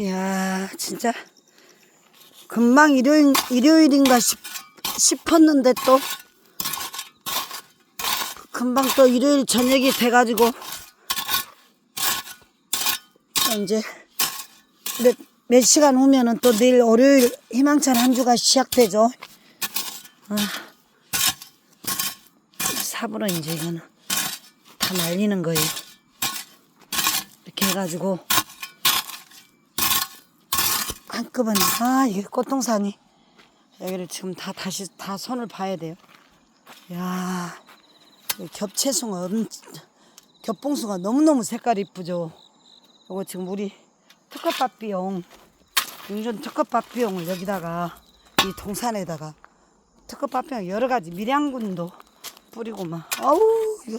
이야, 진짜. 금방 일요일, 일요일인가 싶, 싶었는데 또. 금방 또 일요일 저녁이 돼가지고. 이제 몇, 몇 시간 후면은 또 내일 월요일 희망찬 한 주가 시작되죠. 아, 삽으로 이제 이거는 다 말리는 거예요. 이렇게 해가지고 한꺼번에 아 이게 꽃동산이 여기를 지금 다 다시 다 손을 봐야 돼요. 야 겹채송어 엄- 겹봉수가 너무너무 색깔 이쁘죠. 요거 지금 우리 특급밥비용 용전 특급밥비용을 여기다가 이 동산에다가 특급밥비용 여러 가지 밀양군도 뿌리고 막 아우 이거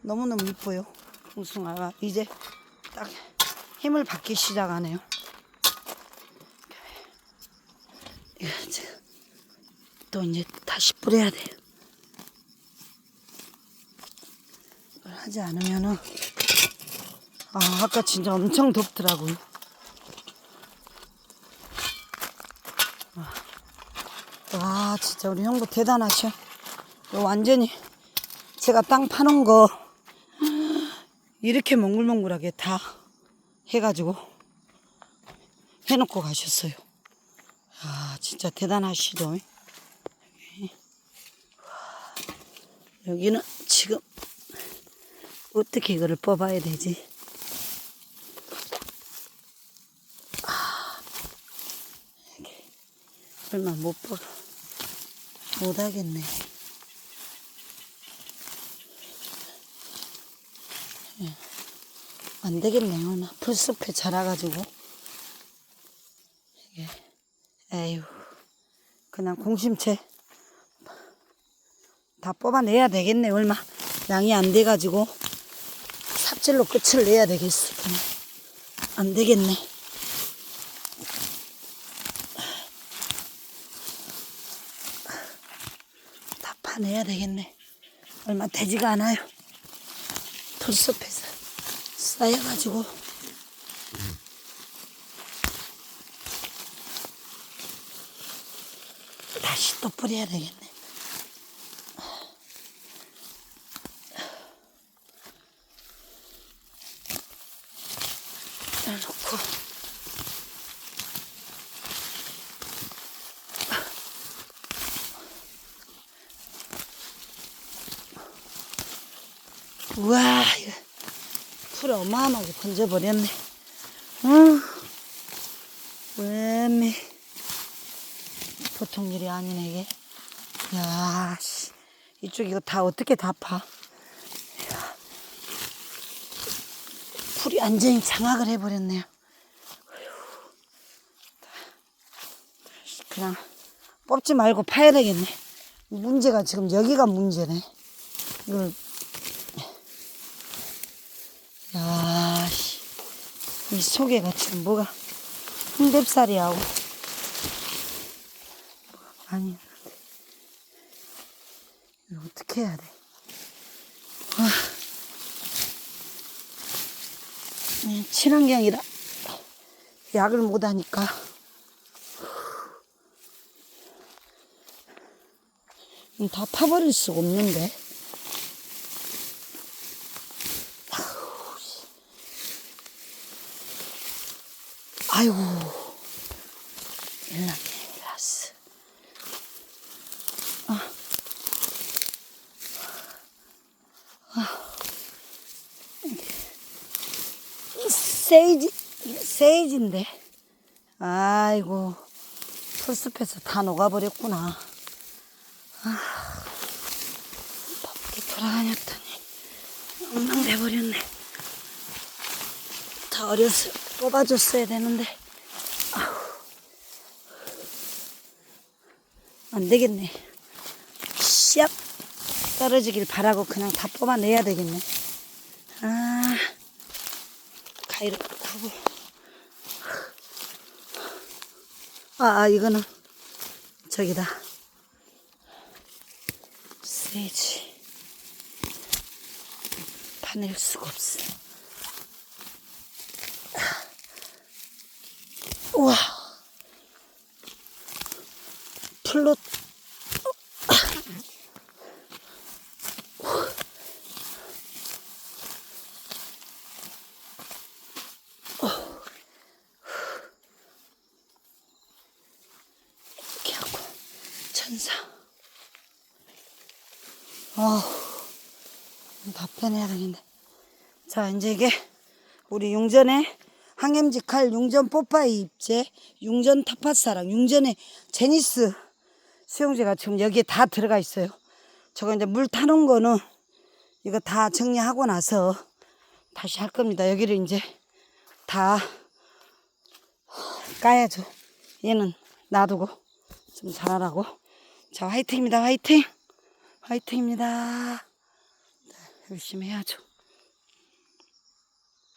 너무너무 이뻐요 봉숭아가 이제 딱 힘을 받기 시작하네요 이거 이제 또 이제 다시 뿌려야 돼요 하지 않으면은 아, 아까 진짜 엄청 덥더라고요. 와, 와, 진짜 우리 형부 대단하셔. 완전히 제가 땅 파놓은 거 이렇게 몽글몽글하게 다 해가지고 해놓고 가셨어요. 아, 진짜 대단하시죠. 여기는 지금 어떻게 이거를 뽑아야 되지? 얼마 못 벌어. 못 하겠네. 예. 안 되겠네요. 나 풀숲에 자라가지고. 이게, 에휴. 그냥 공심채 다 뽑아내야 되겠네. 얼마 양이 안 돼가지고. 삽질로 끝을 내야 되겠어. 안 되겠네. 다 파내야 되겠네. 얼마 되지가 않아요. 풀숲에서 쌓여가지고. 또 뿌려야 되겠네. 놓고. 우와 이거 풀 어마어마하게 번져버렸네. 어, 왜미 보통 일이 아니네 이게 야 씨. 이쪽 이거 다 어떻게 다 파? 야. 풀이 완전히 장악을 해버렸네요. 그냥 뽑지 말고 파야 되겠네 문제가 지금 여기가 문제네 이걸 야, 씨. 이 속에가 지금 뭐가 홍대살이하고 아니 이거 어떻게 해야 돼? 와. 이 친환경이라 약을 못 하니까 음, 다 파버릴 수가 없는데. 아이고, 일났네, 일났어. 아. 세이지, 세이지인데. 아이고, 풀숲에서 다 녹아버렸구나. 아, 밖에 돌아다녔더니 엉망돼버렸네. 다 어려서 뽑아줬어야 되는데. 아우. 안 되겠네. 씨앗 떨어지길 바라고 그냥 다 뽑아내야 되겠네. 아, 가위로 하고. 아, 아, 이거는 저기다. 세지. 파낼 수가 없어. 우와. 풀로 이렇게 하고 천사. 아, 답변해야 되겠네. 자, 이제 이게 우리 융전의 항염직할 융전 뽀빠이 입제, 융전 타파사랑, 융전의 제니스 수영제가 지금 여기에 다 들어가 있어요. 저거 이제 물 타는 거는 이거 다 정리하고 나서 다시 할 겁니다. 여기를 이제 다 까야죠. 얘는 놔두고 좀 잘하라고. 자, 화이팅입니다. 화이팅. 화이팅입니다. 네, 열심히 해야죠.